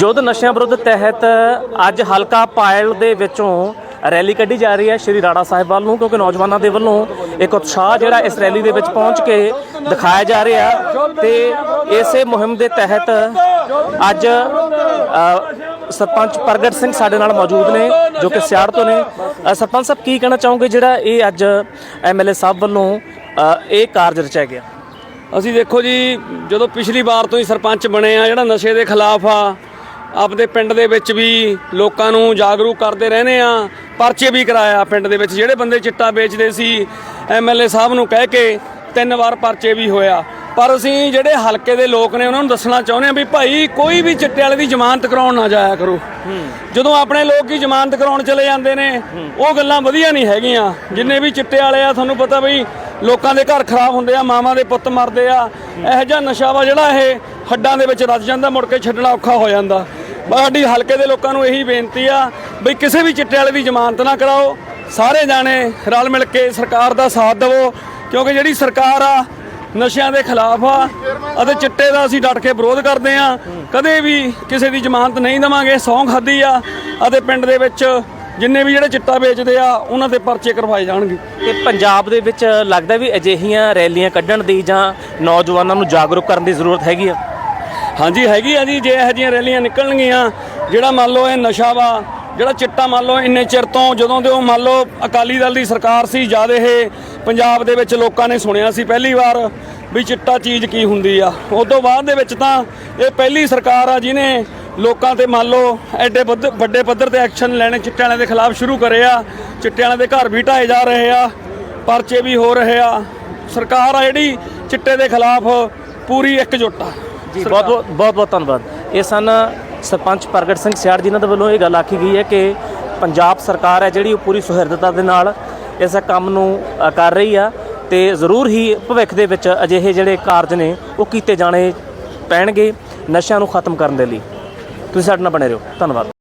ਯੁੱਧ ਨਸ਼ਿਆਂ ਵਿਰੁੱਧ ਤਹਿਤ ਅੱਜ ਹਲਕਾ ਪਾਇਲ ਦੇ ਵਿੱਚੋਂ ਰੈਲੀ ਕੱਢੀ ਜਾ ਰਹੀ ਹੈ ਸ਼੍ਰੀ ਰਾਣਾ ਸਾਹਿਬ ਵੱਲ ਨੂੰ, ਕਿਉਂਕਿ ਨੌਜਵਾਨਾਂ ਦੇ ਵੱਲੋਂ ਇੱਕ ਉਤਸ਼ਾਹ ਜਿਹੜਾ ਇਸ ਰੈਲੀ ਦੇ ਵਿੱਚ ਪਹੁੰਚ ਕੇ ਦਿਖਾਇਆ ਜਾ ਰਿਹਾ ਤੇ ਇਸੇ ਮੁਹਿੰਮ ਦੇ ਤਹਿਤ ਅੱਜ ਸਰਪੰਚ ਪ੍ਰਗਟ ਸਿੰਘ ਸਾਡੇ ਨਾਲ ਮੌਜੂਦ ਨੇ, ਜੋ ਕਿ ਸਿਆੜ ਤੋਂ ਨੇ। ਸਰਪੰਚ ਸਾਹਿਬ, ਕੀ ਕਹਿਣਾ ਚਾਹੋਗੇ ਜਿਹੜਾ ਇਹ ਅੱਜ ਐਮਐਲਏ ਸਾਹਿਬ ਵੱਲੋਂ ਇਹ ਕਾਰਜ ਰਚਿਆ ਗਿਆ? ਅਸੀਂ ਦੇਖੋ ਜੀ, ਜਦੋਂ ਪਿਛਲੀ ਵਾਰ ਤੋਂ ਹੀ ਸਰਪੰਚ ਬਣੇ ਆ, ਜਿਹੜਾ ਨਸ਼ੇ ਦੇ ਖਿਲਾਫ ਆ ਆਪਦੇ ਪਿੰਡ ਦੇ ਵਿੱਚ ਵੀ ਲੋਕਾਂ ਨੂੰ ਜਾਗਰੂਕ ਕਰਦੇ ਰਹਨੇ ਆ ਪਰਚੇ ਵੀ ਕਰਾਇਆ ਪਿੰਡ ਦੇ ਵਿੱਚ ਜਿਹੜੇ ਬੰਦੇ ਚਿੱਟਾ ਵੇਚਦੇ ਸੀ ਐਮਐਲਏ ਸਾਹਿਬ ਨੂੰ ਕਹਿ ਕੇ ਤਿੰਨ ਵਾਰ ਪਰਚੇ ਵੀ ਹੋਇਆ। ਪਰ ਅਸੀਂ ਜਿਹੜੇ ਹਲਕੇ ਦੇ ਲੋਕ ਨੇ ਉਹਨਾਂ ਨੂੰ ਦੱਸਣਾ ਚਾਹੁੰਦੇ ਆ ਵੀ ਭਾਈ ਕੋਈ ਵੀ ਚਿੱਟੇ ਵਾਲੇ ਦੀ ਜ਼ਮਾਨਤ ਕਰਾਉਣ ਨਾ ਜਾਇਆ ਕਰੋ। ਜਦੋਂ ਆਪਣੇ ਲੋਕ ਹੀ ਜ਼ਮਾਨਤ ਕਰਾਉਣ ਚਲੇ ਜਾਂਦੇ ਨੇ ਉਹ ਗੱਲਾਂ ਵਧੀਆ ਨਹੀਂ ਹੈਗੀਆਂ। ਜਿੰਨੇ ਵੀ ਚਿੱਟੇ ਵਾਲੇ ਆ ਤੁਹਾਨੂੰ ਪਤਾ ਬਈ ਲੋਕਾਂ ਦੇ ਘਰ ਖਰਾਬ ਹੁੰਦੇ ਆ ਮਾਵਾਂ ਦੇ ਪੁੱਤ ਮਰਦੇ ਆ ਇਹੋ ਜਿਹਾ ਨਸ਼ਾ ਵਾ ਜਿਹੜਾ ਇਹ ਹੱਡਾਂ ਦੇ ਵਿੱਚ ਰੱਜ ਜਾਂਦਾ, ਮੁੜ ਕੇ ਛੱਡਣਾ ਔਖਾ ਹੋ ਜਾਂਦਾ। ਬਸ ਸਾਡੀ ਹਲਕੇ ਦੇ ਲੋਕਾਂ ਨੂੰ ਇਹੀ ਬੇਨਤੀ ਆ ਬਈ ਕਿਸੇ ਵੀ ਚਿੱਟੇ ਵਾਲੇ ਦੀ ਜ਼ਮਾਨਤ ਨਾ ਕਰਾਓ। ਸਾਰੇ ਜਾਣੇ ਰਲ ਮਿਲ ਕੇ ਸਰਕਾਰ ਦਾ ਸਾਥ ਦਿਵੋ, ਕਿਉਂਕਿ ਜਿਹੜੀ ਸਰਕਾਰ ਆ, ਨਸ਼ਿਆਂ ਦੇ ਖਿਲਾਫ ਆ, ਅਤੇ ਚਿੱਟੇ ਦਾ ਅਸੀਂ ਡਟ ਕੇ ਵਿਰੋਧ ਕਰਦੇ ਆ, ਕਦੇ ਵੀ ਕਿਸੇ ਦੀ ਜ਼ਮਾਨਤ ਨਹੀਂ ਦੇਵਾਂਗੇ। ਸੌਂ ਖਾਦੀ ਆ, ਅਤੇ ਪਿੰਡ ਦੇ ਵਿੱਚ ਜਿੰਨੇ ਵੀ ਜਿਹੜੇ ਚਿੱਟਾ ਵੇਚਦੇ ਆ, ਉਹਨਾਂ ਦੇ ਪਰਚੇ ਕਰਵਾਏ ਜਾਣਗੇ। ਕਿ ਪੰਜਾਬ ਦੇ ਵਿੱਚ ਲੱਗਦਾ ਵੀ ਅਜਿਹੀਆਂ ਰੈਲੀਆਂ ਕੱਢਣ ਦੀ ਜਾਂ ਨੌਜਵਾਨਾਂ ਨੂੰ ਜਾਗਰੂਕ ਕਰਨ ਦੀ ਜ਼ਰੂਰਤ ਹੈਗੀ ਆ? ਹਾਂਜੀ, ਹੈਗੀ ਆ ਜੀ, ਜੇ ਇਹੋ ਜਿਹੀਆਂ ਰੈਲੀਆਂ ਨਿਕਲਣਗੀਆਂ, ਜਿਹੜਾ ਮੰਨ ਲਓ ਇਹ ਨਸ਼ਾ ਵਾ, ਜਿਹੜਾ ਚਿੱਟਾ ਮੰਨ ਲਓ ਇੰਨੇ ਚਿਰ ਤੋਂ ਜਦੋਂ ਦੇ ਉਹ ਮੰਨ ਲਓ ਅਕਾਲੀ ਦਲ ਦੀ ਸਰਕਾਰ ਸੀ ਜਦ ਇਹ ਪੰਜਾਬ ਦੇ ਵਿੱਚ ਲੋਕਾਂ ਨੇ ਸੁਣਿਆ ਸੀ ਪਹਿਲੀ ਵਾਰ ਵੀ ਚਿੱਟਾ ਚੀਜ਼ ਕੀ ਹੁੰਦੀ ਆ। ਉਸ ਤੋਂ ਬਾਅਦ ਦੇ ਵਿੱਚ ਤਾਂ ਇਹ ਪਹਿਲੀ ਸਰਕਾਰ ਆ ਜਿਹਨੇ ਲੋਕਾਂ ਤੇ ਮੰਨ ਲਓ ਐਡੇ ਵੱਧ- ਵੱਡੇ ਪੱਧਰ ਤੇ ਐਕਸ਼ਨ ਲੈਣੇ, ਚਿੱਟੇ ਵਾਲਿਆਂ ਦੇ ਖਿਲਾਫ ਸ਼ੁਰੂ ਕਰੇ ਆ, ਚਿੱਟੇ ਵਾਲਿਆਂ ਦੇ ਘਰ ਵੀ ਢਾਏ ਜਾ ਰਹੇ ਆ, ਪਰਚੇ ਵੀ ਹੋ ਰਹੇ ਆ। ਸਰਕਾਰ ਆ ਜਿਹੜੀ ਚਿੱਟੇ ਦੇ ਖਿਲਾਫ ਪੂਰੀ ਇਕਜੁੱਟ ਆ। ਬਹੁਤ ਬਹੁਤ ਬਹੁਤ ਬਹੁਤ ਧੰਨਵਾਦ। ਇਹ ਸਨ ਸਰਪੰਚ ਪ੍ਰਗਟ ਸਿੰਘ ਸਿਆੜ ਜੀ ਇਹਨਾਂ ਦੇ ਵੱਲੋਂ ਇਹ ਗੱਲ ਆਖੀ ਗਈ ਹੈ ਕਿ ਪੰਜਾਬ ਸਰਕਾਰ ਹੈ ਜਿਹੜੀ ਉਹ ਪੂਰੀ ਸੁਹਿਰਦਤਾ ਦੇ ਨਾਲ ਇਸ ਕੰਮ ਨੂੰ ਕਰ ਰਹੀ ਆ ਤੇ ਜ਼ਰੂਰ ਹੀ ਭਵਿੱਖ ਦੇ ਵਿੱਚ ਅਜਿਹੇ ਜਿਹੜੇ ਕਾਰਜ ਨੇ ਉਹ ਕੀਤੇ ਜਾਣੇ ਪੈਣਗੇ ਨਸ਼ਿਆਂ ਨੂੰ ਖਤਮ ਕਰਨ ਦੇ ਲਈ। ਤੁਸੀਂ ਸਾਡੇ ਨਾਲ ਬਣੇ ਰਹੋ। ਧੰਨਵਾਦ।